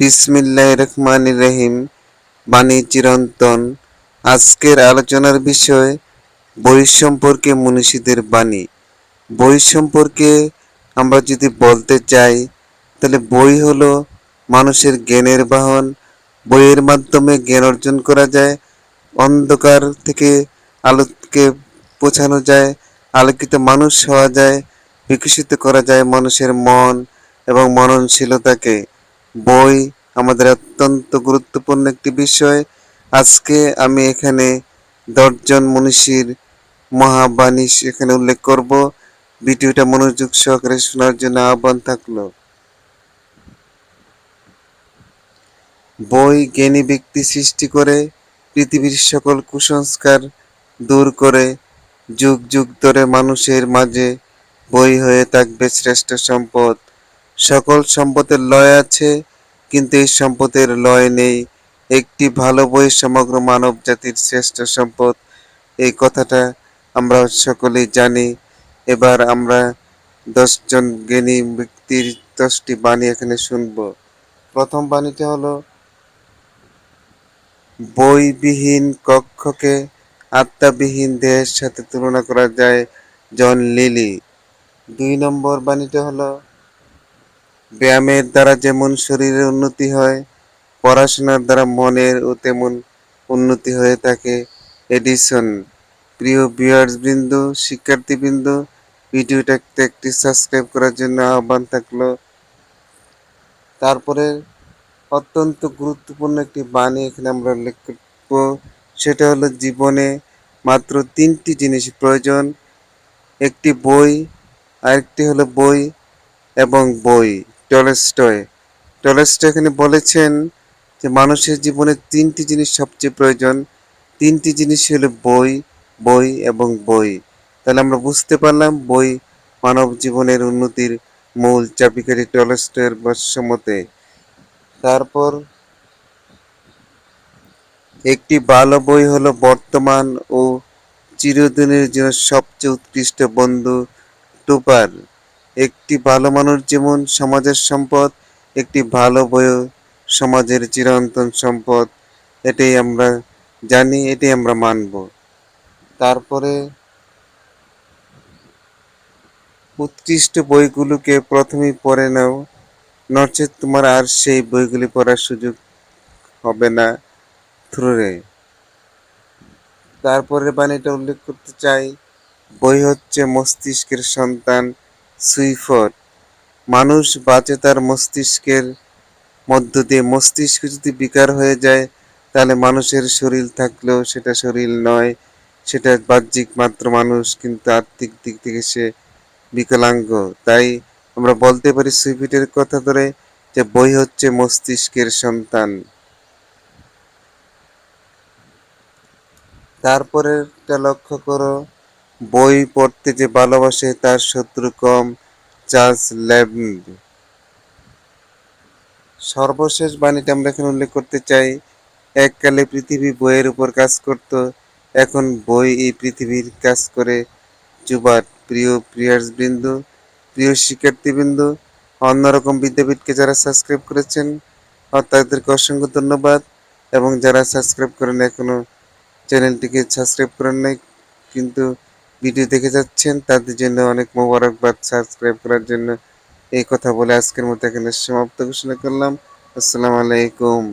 বিসমিল্লাহ রহমান রহিম। বাণী চিরন্তন। আজকের আলোচনার বিষয়, বই সম্পর্কে মনীষীদের বাণী। বই সম্পর্কে আমরা যদি বলতে চাই, তাহলে বই হলো মানুষের জ্ঞানের বাহন। বইয়ের মাধ্যমে জ্ঞান অর্জন করা যায়। অন্ধকার থেকে আলোকে পৌঁছানো যায়। আলোকিত মানুষ হওয়া যায়। বিকশিত করা যায় মানুষের মন এবং মননশীলতাকে। বই আমাদের অত্যন্ত গুরুত্বপূর্ণ একটি বিষয়। আজকে আমি এখানে দশজন মনীষীর মহাবাণী এখানে উল্লেখ করব। ভিডিওটা মনোযোগ সহকারে শোনার জন্য আহ্বান থাকল। বই জ্ঞানী ব্যক্তি সৃষ্টি করে পৃথিবীর সকল কুসংস্কার দূর করে, যুগ যুগ ধরে মানুষের মাঝে বই হয়ে থাকবে শ্রেষ্ঠ সম্পদ। সকল সম্পদের লয় আছে, কিন্তু এই সম্পদের লয় নেই। একটি ভালো বই সমগ্র মানব জাতির শ্রেষ্ঠ সম্পদ। এই কথাটা আমরা সকলেই জানি। এবার আমরা দশজন জ্ঞানী ব্যক্তির দশটি বাণী এখানে শুনব। প্রথম বাণীটা হলো, বইবিহীন কক্ষকে আত্মাবিহীন দেহের সাথে তুলনা করা যায় জন লিলি। দুই নম্বর বাণীটা হলো ব্যায়ামের দ্বারা যেমন শরীরের উন্নতি হয়, পড়াশোনার দ্বারা মনের ও তেমন উন্নতি হয়ে থাকে। এডিসন, প্রিয় ভিউয়ার্স বৃন্দ শিক্ষার্থীবৃন্দ ভিডিওটাকে একটি সাবস্ক্রাইব করার জন্য আহ্বান থাকল। তারপরে অত্যন্ত গুরুত্বপূর্ণ একটি বাণী এখানে আমরা উল্লেখ করব। সেটা হলো জীবনে মাত্র তিনটি জিনিস প্রয়োজন, একটি বই, আরেকটি হলো বই এবং বই। টলস্টয়। টলস্টয় এখানে বলেছেন যে মানুষের জীবনে তিনটি জিনিস সবচেয়ে প্রয়োজন। তিনটি জিনিস হলো বই বই এবং বই। তাহলে আমরা বুঝতে পারলাম বই মানব জীবনের উন্নতির মূল চাবিকারী টলস্টয়ের ভাষ্যমতে। তারপর একটি ভালো বই হলো বর্তমান ও চিরদিনের জন্য সবচেয়ে উৎকৃষ্ট বন্ধু টুপার। একটি ভালো মানুষ যেমন সমাজের সম্পদ, একটি ভালো বইও সমাজের চিরন্তন সম্পদ। এটাই আমরা জানি, এটাই আমরা মানব। তারপরে উৎকৃষ্ট বইগুলোকে প্রথমেই পড়ে নাও। নচেত তোমার আর সেই বইগুলি পড়ার সুযোগ হবে না। থ্রুরে তারপরে বাণীটা উল্লেখ করতে চাই। বই হচ্ছে মস্তিষ্কের সন্তান। সুইফট মানুষ বাঁচে তার মস্তিষ্কের মধ্য দিয়ে। মস্তিষ্ক যদি বিকার হয়ে যায়, তাহলে মানুষের শরীর থাকলেও সেটা শরীর নয়। সেটা বাহ্যিক মাত্র মানুষ, কিন্তু আর্থিক দিক থেকে সে বিকলাঙ্গ। তাই আমরা বলতে পারি সুইফিটের কথা ধরে যে বই হচ্ছে মস্তিষ্কের সন্তান। তারপরেরটা লক্ষ্য করো। বই পড়তে যে ভালোবাসে তার শত্রু কম, চার্লস ল্যাবন্ড। সর্বশেষ বাণীটা আমরা এখন উল্লেখ করতে চাই, এককালে পৃথিবী বইয়ের উপর কাজ করত, এখন বই এই পৃথিবীর কাজ করে। যুবার প্রিয় প্রিয়ার্স বিন্দু প্রিয় শিক্ষার্থীবৃন্দু, অন্যরকম বিদ্যাপীঠকে যারা সাবস্ক্রাইব করেছেন তাদেরকে অসংখ্য ধন্যবাদ। এবং যারা সাবস্ক্রাইব করেন এখনও, চ্যানেলটিকে সাবস্ক্রাইব করেন নাই, কিন্তু ভিডিও দেখে যাচ্ছেন, তাদের জন্য অনেক মোবারকবাদ। সাবস্ক্রাইব করার জন্য এই কথা বলে আজকের মতো এখানে সমাপ্ত ঘোষণা করলাম। আসসালামু আলাইকুম।